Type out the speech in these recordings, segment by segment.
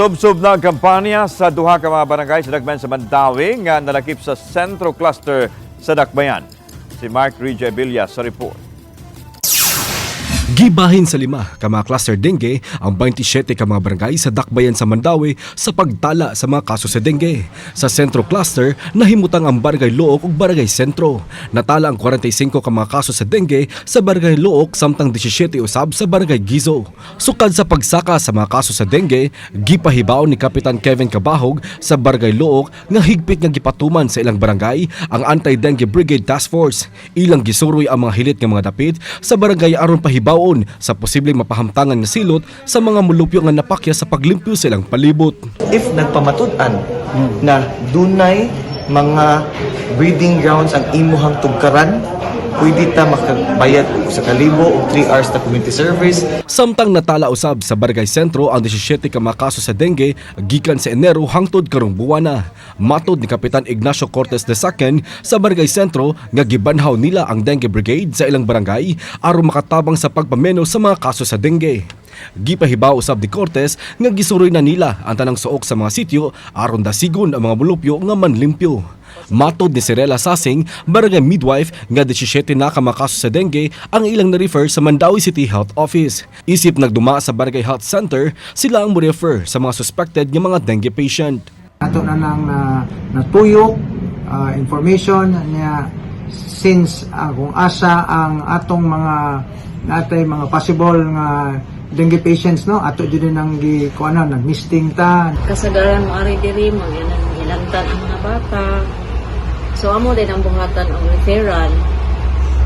Sub-sub na kampanya sa duha ka mga barangay sa Dagbayan sa Mandawi nga nalakip sa Centro Cluster sa Dakbayan. Si Mark Rijay Villa sa report. Gibahin sa lima ka mga cluster dengue ang 27 ka mga barangay sa Dakbayan sa Mandawi sa pagtala sa mga kaso sa dengue. Sa Sentro Cluster, nahimutang ang Barangay Luok ug Barangay Sentro. Natala ang 45 ka mga kaso sa dengue sa Barangay Luok samtang 17 usab sa Barangay Gizo. Sukad sa pagsaka sa mga kaso sa dengue, gipahibaw ni Kapitan Kevin Kabahog sa Barangay Luok nga higpit nga gipatuman sa ilang barangay ang Anti-Dengue Brigade Task Force. Ilang gisuroy ang mga hilit nga mga dapit sa barangay aron pahibawon sa posibleng mapahamtangan nga silot sa mga mulupyo nga napakya sa paglimpyo sa ilang palibot. if nagpamatud-an na dunay mga breeding grounds ang imuhang tugkaran, pwede ta makabayad sa kalibo o 3 hours na community service Samtang natala usab sa Barangay Sentro ang 17 ka mga kaso sa dengue gikan sa Enero hangtod karong buwana. Matod ni Kapitan Ignacio Cortes II sa Barangay Sentro nga gibanhaw nila ang dengue brigade sa ilang barangay aron makatabang sa pagpameno sa mga kaso sa dengue. Gipahibaw usab ni Cortes nga gisuroy na nila ang tanang suok sa mga sityo aron dasigon ang mga mulupyo nga manlimpyo. Matod ni Sirela Sasing, barangay midwife nga 17 na ka mga kaso sa dengue ang ilang na-refer sa Mandawi City Health Office. Isip nagduma sa Barangay Health Center, sila ang mo-refer sa mga suspected nga mga dengue patient. ato na nang na, natuyok ah, information niya since ah, kung asa ang atong mga natay mga possible nga dengue patients no ato jud nang gi kuano nag misting ta kasagaran mo ari diri mo yan ang ilangtan ang mga bata so amo din ang buhatan og referral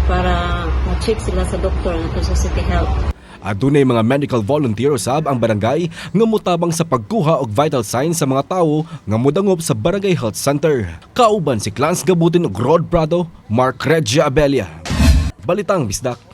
para ma-check sila sa doktor nato sa City Health Adunay mga medical volunteer usab ang barangay nga mutabang sa pagkuha og vital signs sa mga tawo nga mudangop sa Barangay Health Center. Kauban si Clans Gabutin ug Rod Prado, Mark Regia Abelia. Balitang Bisdak.